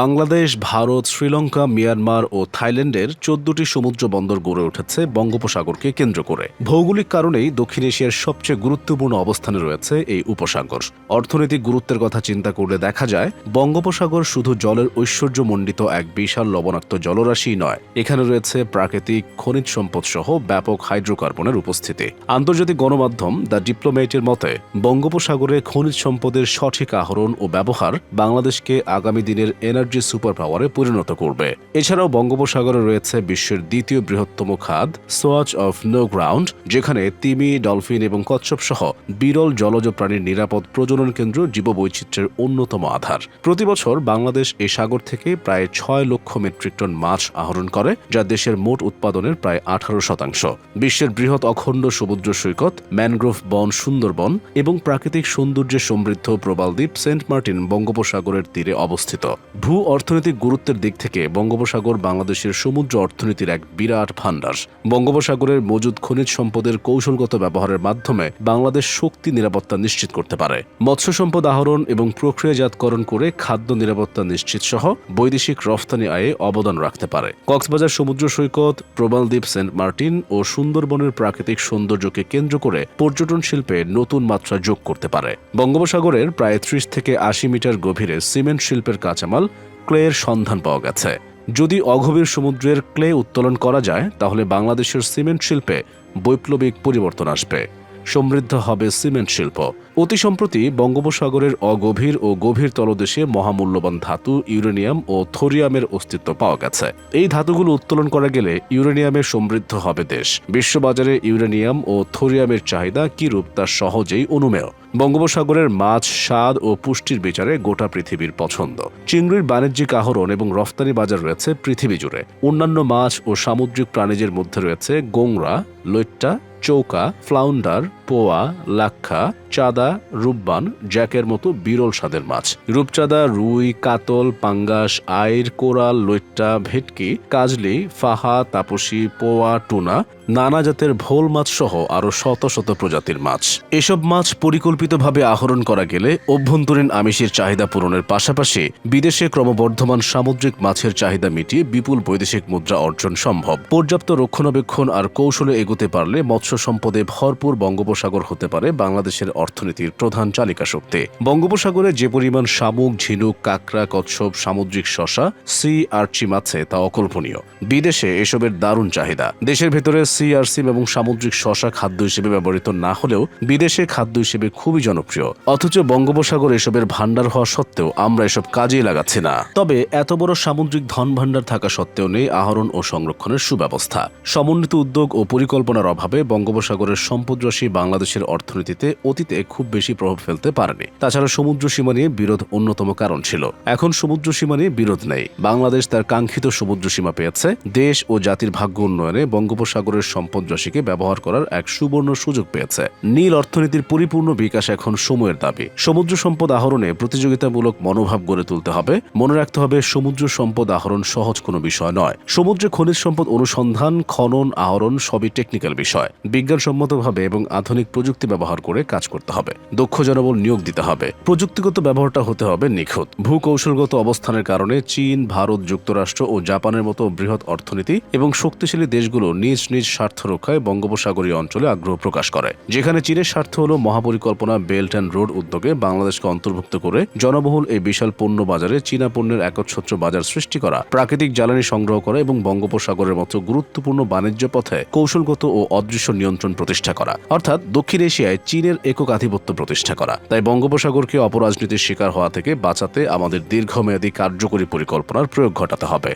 Bangladesh, Bharat, Sri Lanka, Myanmar ও থাইল্যান্ডের চোদ্দটি সমুদ্র বন্দর গড়ে উঠেছে বঙ্গোপসাগরকে কেন্দ্র করে। ভৌগোলিক কারণেই দক্ষিণ এশিয়ার সবচেয়ে গুরুত্বপূর্ণ অবস্থানে রয়েছে এই উপসাগর। অর্থনৈতিক গুরুত্বের কথা চিন্তা করলে দেখা যায়, বঙ্গোপসাগর শুধু জলের ঐশ্বর্যমণ্ডিত এক বিশাল লবণাক্ত জলরাশি নয়, এখানে রয়েছে প্রাকৃতিক খনিজ সম্পদ সহ ব্যাপক হাইড্রোকার্বনের উপস্থিতি। আন্তর্জাতিক গণমাধ্যম দ্য ডিপ্লোমেটের মতে, বঙ্গোপসাগরে খনিজ সম্পদের সঠিক আহরণ ও ব্যবহার বাংলাদেশকে আগামী দিনের এনার্জি সুপার পাওয়ারে পরিণত করবে। এছাড়াও বঙ্গোপসাগরে রয়েছে বিশ্বের দ্বিতীয় বৃহত্তম খাদ, সোয়াচ অফ নো গ্রাউন্ড, যেখানে তিমি, ডলফিন এবং কচ্ছপ সহ বিরল জলজ প্রাণীর নিরাপদ প্রজনন কেন্দ্র জীববৈচিত্র্যের অন্যতম আধার। প্রতি বছর বাংলাদেশ এই সাগর থেকে প্রায় ছয় লক্ষ মেট্রিক টন মাছ আহরণ করে, যা দেশের মোট উৎপাদনের প্রায় আঠারো শতাংশ। বিশ্বের বৃহৎ অখণ্ড সমুদ্র সৈকত, ম্যানগ্রোভ বন সুন্দরবন এবং প্রাকৃতিক সৌন্দর্যে সমৃদ্ধ প্রবালদ্বীপ সেন্ট মার্টিন বঙ্গোপসাগরের তীরে অবস্থিত। ভূ অর্থনৈতিক গুরুত্বের দিক থেকে বঙ্গোপসাগর বাংলাদেশের সমুদ্র অর্থনীতির এক বিরাট ভাণ্ডার। বঙ্গোপসাগরের মজুদ খনিজ সম্পদের কৌশলগত ব্যবহারের মাধ্যমে বাংলাদেশ শক্তি নিরাপত্তা নিশ্চিত করতে পারে। মৎস্য সম্পদ আহরণ এবং প্রক্রিয়াজাতকরণ করে খাদ্য নিরাপত্তা নিশ্চিত সহ বৈদেশিক রফতানি আয়ে অবদান রাখতে পারে। কক্সবাজার সমুদ্র সৈকত প্রবালদ্বীপ সেন্ট মার্টিন ও সুন্দরবনের প্রাকৃতিক সৌন্দর্যকে কেন্দ্র করে পর্যটন শিল্পে নতুন মাত্রা যোগ করতে পারে। বঙ্গোপসাগরের প্রায় ত্রিশ থেকে আশি মিটার গভীরে সিমেন্ট শিল্পের কাঁচামাল ক্লের সন্ধান পাওয়া গেছে। যদি অগভীর সমুদ্রের ক্লে উত্তোলন করা যায়, তাহলে বাংলাদেশের সিমেন্ট শিল্পে বৈপ্লবিক পরিবর্তন আসবে। সমৃদ্ধ হবে সিমেন্ট শিল্প। অতি সম্প্রতি বঙ্গোপসাগরের অগভীর ও গভীর তলদেশে মহামূল্যবান ধাতু, ইউরেনিয়াম ও থোরিয়ামের অস্তিত্ব পাওয়া গেছে। এই ধাতুগুলো উত্তোলন করা গেলে ইউরেনিয়ামে সমৃদ্ধ হবে দেশ। বিশ্ববাজারে ইউরেনিয়াম ও থোরিয়ামের চাহিদা কিরূপ তা সহজেই অনুমেয়। বঙ্গোপসাগরের মাছ, স্বাদ ও পুষ্টির বিচারে গোটা পৃথিবীর পছন্দ। চিংড়ির বাণিজ্যিক আহরণ এবং রফতানি বাজার রয়েছে পৃথিবী জুড়ে। অন্যান্য মাছ ও সামুদ্রিক প্রাণীদের মধ্যে রয়েছে গোংরা লৈট্টা চৌকা, ফ্লাউন্ডার পোয়া, লাক্ষা, চাঁদা, রূপবান, জ্যাকের মতো বিরল স্বাদের মাছ। রূপচাঁদা, রুই, কাতল, পাঙ্গাস, আইর, কোরাল লৈট্টা ভেটকি, কাজলি, ফাহা, তাপসী, পোয়া, টুনা, নানা জাতের ভোল মাছ সহ আরও শত শত প্রজাতির মাছ। এসব মাছ পরিকল্পিতভাবে আহরণ করা গেলে অভ্যন্তরীণ আমিষের চাহিদা পূরণের পাশাপাশি বিদেশে ক্রমবর্ধমান সামুদ্রিক মাছের চাহিদা মিটিয়ে বিপুল বৈদেশিক মুদ্রা অর্জন সম্ভব। পর্যাপ্ত রক্ষণাবেক্ষণ আর কৌশলে এগোতে পারলে মৎস্য সম্পদে ভরপুর বঙ্গোপসাগর হতে পারে বাংলাদেশের অর্থনীতির প্রধান চালিকা শক্তি। বঙ্গোপসাগরে যে পরিমাণ শামুক, ঝিনুক, কাকড়া, কচ্ছপ, সামুদ্রিক শশা, সি আর্চি মাছে তা অকল্পনীয়। বিদেশে এসবের দারুণ চাহিদা। দেশের ভেতরে সি আরসিম এবং সামুদ্রিক শশা খাদ্য হিসেবে ব্যবহৃত না হলেও বিদেশে খাদ্য হিসেবে খুবই জনপ্রিয়। অথচ বঙ্গোপসাগর এসবের ভাণ্ডার হওয়া সত্ত্বেও আমরা এসব কাজেই লাগাচ্ছি না। তবে এত বড় সামুদ্রিক ধন ভাণ্ডার থাকা সত্ত্বেও নেই আহরণ ও সংরক্ষণের সুব্যবস্থা। সমন্বিত উদ্যোগ ও পরিকল্পনার অভাবে বঙ্গোপসাগরের সম্পদরাশি বাংলাদেশের অর্থনীতিতে অতীতে খুব বেশি প্রভাব ফেলতে পারেনি। তাছাড়া সমুদ্র সীমা নিয়ে বিরোধ অন্যতম কারণ ছিল। এখন সমুদ্র সীমা নিয়ে বিরোধ নেই। বাংলাদেশ তার কাঙ্ক্ষিত সমুদ্র সীমা পেয়েছে। দেশ ও জাতির ভাগ্য উন্নয়নে বঙ্গোপসাগরের সম্পদ রাশিকে ব্যবহার করার এক সুবর্ণ সুযোগ পেয়েছে। নীল অর্থনীতির পরিপূর্ণ বিকাশ এখন সময়ের দাবি। সমুদ্র সম্পদ আহরণে প্রতিযোগিতামূলক মনোভাব গড়ে তুলতে হবে। মনে রাখতে হবে, সমুদ্র সম্পদ আহরণ সহজ কোনো বিষয় নয়। সমুদ্রে খনিজ সম্পদ অনুসন্ধান, খনন, আহরণ সবই টেকনিক্যাল বিষয়। বিজ্ঞানসম্মতভাবে এবং আধুনিক প্রযুক্তি ব্যবহার করে কাজ করতে হবে। দক্ষ জনবল নিয়োগ দিতে হবে। প্রযুক্তিগত ব্যবহারটা হতে হবে নিখুঁত। ভূকৌশলগত অবস্থানের কারণে চীন, ভারত, যুক্তরাষ্ট্র ও জাপানের মতো বৃহৎ অর্থনীতি এবং শক্তিশালী দেশগুলো নিজ নিজ স্বার্থ রক্ষায় বঙ্গোপসাগরীয় অঞ্চলে আগ্রহ প্রকাশ করে। যেখানে চীনের স্বার্থ হল মহাপরিকল্পনা বেল্ট অ্যান্ড রোড উদ্যোগে বাংলাদেশকে অন্তর্ভুক্ত করে জনবহুল এই বিশাল পণ্য বাজারে চীনা পণ্যের একচ্ছত্র বাজার সৃষ্টি করা, প্রাকৃতিক জ্বালানি সংগ্রহ করা এবং বঙ্গোপসাগরের মতো গুরুত্বপূর্ণ বাণিজ্য পথে কৌশলগত ও অদৃশ্য নিয়ন্ত্রণ প্রতিষ্ঠা করা। অর্থাৎ দক্ষিণ এশিয়ায় চীনের একক আধিপত্য প্রতিষ্ঠা করা। তাই বঙ্গোপসাগরকে অপরাজনীতির শিকার হওয়া থেকে বাঁচাতে আমাদের দীর্ঘমেয়াদী কার্যকরী পরিকল্পনার প্রয়োগ ঘটাতে হবে।